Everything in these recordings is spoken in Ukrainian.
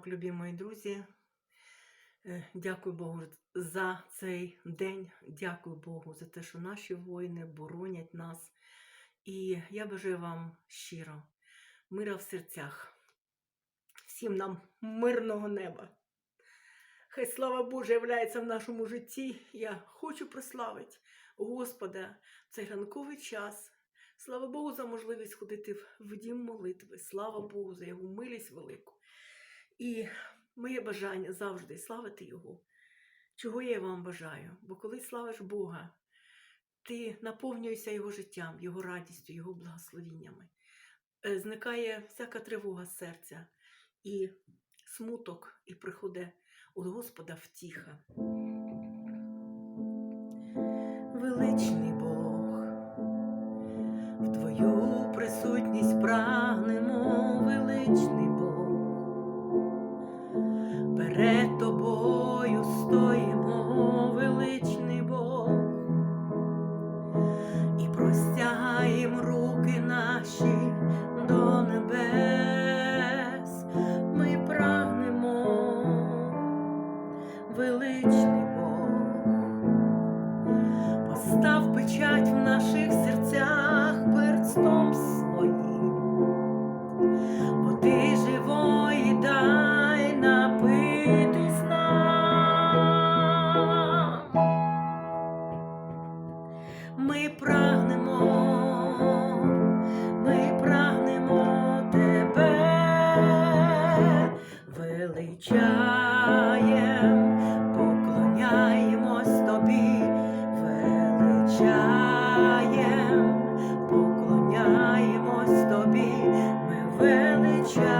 ранок, любі мої друзі. Е, Дякую Богу за цей день. Дякую Богу за те, що наші воїни боронять нас. І я бажаю вам щиро мира в серцях, всім нам мирного неба. Хай слава Божа являється в нашому житті. Я хочу прославити Господа цей ранковий час. Слава Богу за можливість ходити в дім молитви. Слава Богу за його милість велику. І моє бажання завжди славити Його. Чого я вам бажаю? Бо коли славиш Бога, ти наповнюєшся Його життям, Його радістю, Його благословіннями. Е, Зникає всяка тривога серця і смуток, і приходить від Господа втіха. Простягаєм руки наші до небес. Ми прагнемо, величний Бог, постав печать в наших серцях перстом своїм. Води живої дай напитись нам. Ми прагнемо, try.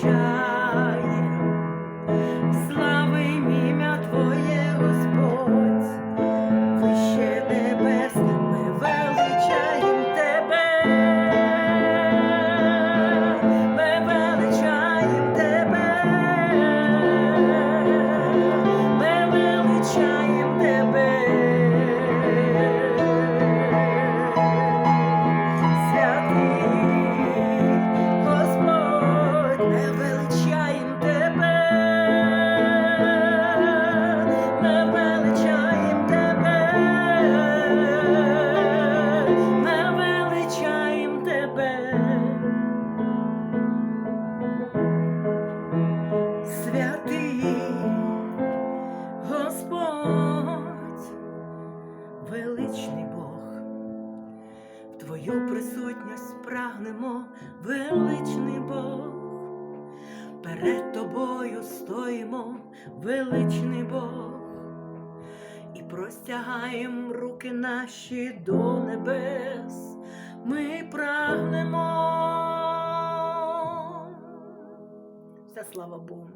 try. Твою присутність прагнемо, величний Бог, перед тобою стоїмо, величний Бог, і простягаємо руки наші до небес, ми прагнемо. Вся слава Богу.